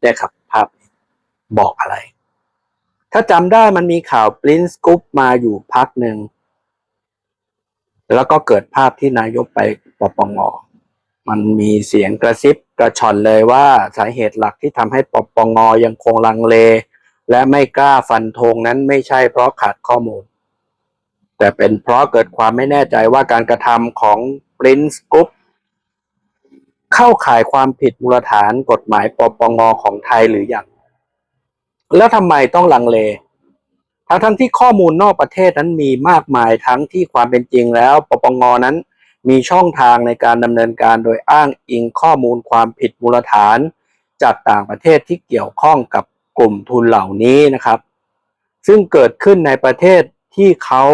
เนี่ยครับ ภาพบอกอะไร ถ้าจำได้มันมีข่าวปรินซ์กุ๊ปมาอยู่พักหนึ่ง แล้วก็เกิดภาพที่นายกไปปปงมันมีเสียงกระซิบกระชอนเลยว่าสาเหตุหลักที่ทำให้ปปงยังคงลังเล และไม่กล้าฟันธงนั้นไม่ใช่เพราะขาดข้อมูล แต่เป็นเพราะเกิดความไม่แน่ใจว่าการกระทำของ Prince Group เข้าข่ายความผิดมูลฐานกฎหมายปปงของไทยหรือยังแล้วทำไมต้องลังเล ทั้งทั้งที่ข้อมูลนอกประเทศนั้นมีมากมายทั้งที่ความเป็นจริงแล้ว ปปงนั้น มีช่องทางในการดำเนินการโดยอ้างอิงข้อมูลความผิดมูลฐาน จากต่างประเทศที่เกี่ยวข้องกับกลุ่มทุนเหล่านี้นะครับ ซึ่งเกิดขึ้นในประเทศที่เขา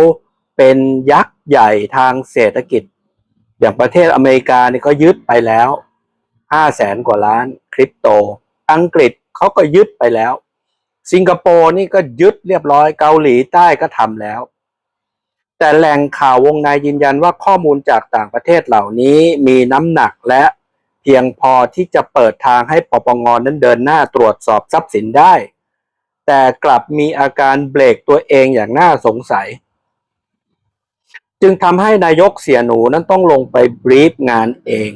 เป็นยักษ์ใหญ่ทางเศรษฐกิจ อย่างประเทศอเมริกานี่ก็ยึดไปแล้ว ห้าแสนกว่าล้านคริปโต อังกฤษเขาก็ยึดไปแล้ว สิงคโปร์นี่ก็ยึดเรียบร้อยเกาหลีใต้ก็ทำแล้ว แต่แหล่งข่าววงในยืนยันว่าข้อมูลจากต่างประเทศเหล่านี้มีน้ำหนักและเพียงพอที่จะเปิดทางให้ปปงนั้นเดินหน้าตรวจสอบทรัพย์สินได้ แต่กลับมีอาการเบรกตัวเองอย่างน่าสงสัยจึงทำให้นายกเสียหนูนั้นต้องลงไปบรีฟงานเอง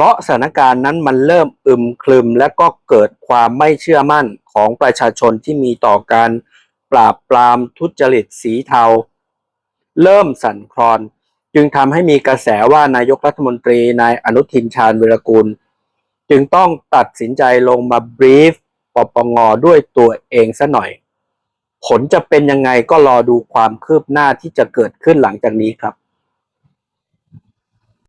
ราะสถานการณ์นั้นมันเริ่มอึมครึม และก็เกิดความไม่เชื่อมั่นของประชาชนที่มีต่อการปราบปรามทุจริตสีเทา เริ่มสั่นคลอน จึงทำให้มีกระแสว่านายกรัฐมนตรีนายอนุทินชาญวิรกูล จึงต้องตัดสินใจลงมาบรีฟปปงด้วยตัวเองซะหน่อย ผลจะเป็นยังไงก็รอดูความคืบหน้าที่จะเกิดขึ้นหลังจากนี้ครับ